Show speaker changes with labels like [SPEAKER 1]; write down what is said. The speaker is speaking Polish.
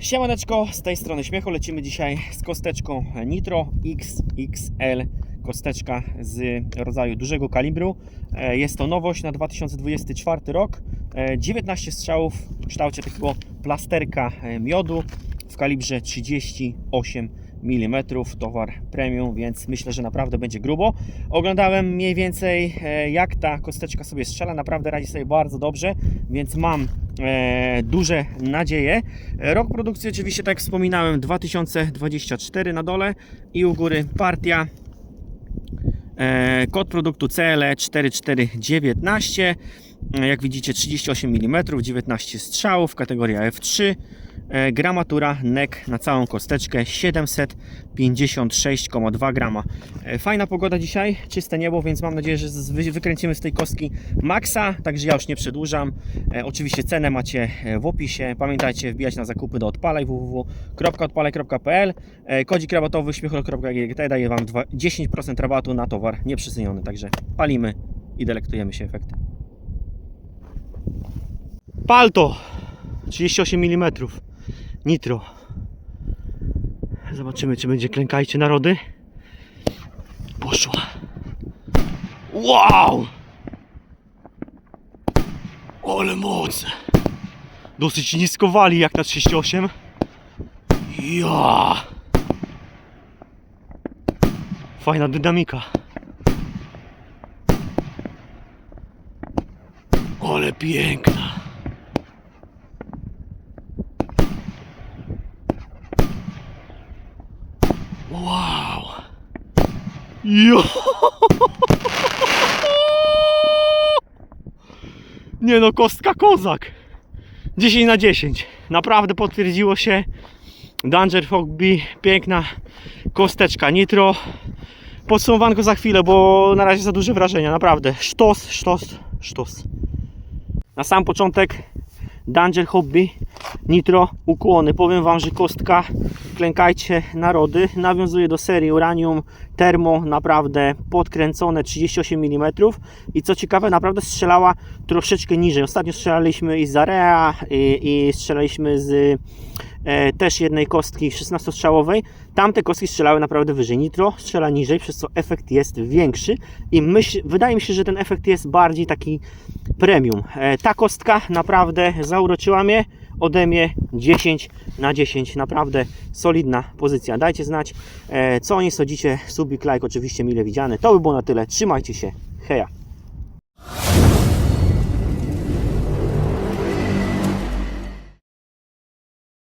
[SPEAKER 1] Siemaneczko, z tej strony Śmiecho. Lecimy dzisiaj z kosteczką Nitro XXL. Kosteczka z rodzaju dużego kalibru. E, Jest to nowość na 2024 rok. E, 19 strzałów w kształcie takiego plasterka e, miodu w kalibrze 38 mm. Towar premium, więc myślę, że naprawdę będzie grubo. Oglądałem mniej więcej e, jak ta kosteczka sobie strzela. Naprawdę radzi sobie bardzo dobrze, więc mam e, duże nadzieje. Rok produkcji oczywiście, tak jak wspominałem, 2024 na dole i u góry partia. E, Kod produktu CLE 4419. E, Jak widzicie 38 mm, 19 strzałów, kategoria F3. E, Gramatura NEC na całą kosteczkę 756,2 grama. E, Fajna pogoda dzisiaj, czyste niebo, więc mam nadzieję, że wykręcimy z tej kostki maksa, także ja już nie przedłużam. E, Oczywiście cenę macie w opisie. Pamiętajcie wbijać na zakupy do odpalaj www.odpalaj.pl Kodzik rabatowy śmiechol.gt daje Wam dwa- 10% rabatu na towar nieprzyceniony, także palimy i delektujemy się efektem. Palto 38 mm Nitro. Zobaczymy czy będzie klękajcie narody. Poszła. Wow! Ale moc Dosyć nisko wali jak na 38 Ja. Fajna dynamika. Ale piękna Wow. Jo. Nie no, kostka kozak. 10 na 10 Naprawdę potwierdziło się. Danger Hogby, piękna kosteczka. Nitro. Podsumowanko za chwilę, bo na razie za duże wrażenia, naprawdę. Sztos, sztos, sztos. Na sam początek Danger Hobby Nitro ukłony. Powiem Wam, że kostka klękajcie narody nawiązuje do serii Uranium Termo, naprawdę podkręcone 38 mm i co ciekawe, naprawdę strzelała troszeczkę niżej. Ostatnio strzelaliśmy i z Area i, i strzelaliśmy z e, też jednej kostki 16-strzałowej. Tamte kostki strzelały naprawdę wyżej. Nitro strzela niżej, przez co efekt jest większy i myśl, wydaje mi się, że ten efekt jest bardziej taki premium. E, ta kostka naprawdę zauroczyła mnie. Ode mnie 10 na 10. Naprawdę solidna pozycja. Dajcie znać, e, co o niej sądzicie. Subik, like oczywiście mile widziany. To by było na tyle. Trzymajcie się. Heja.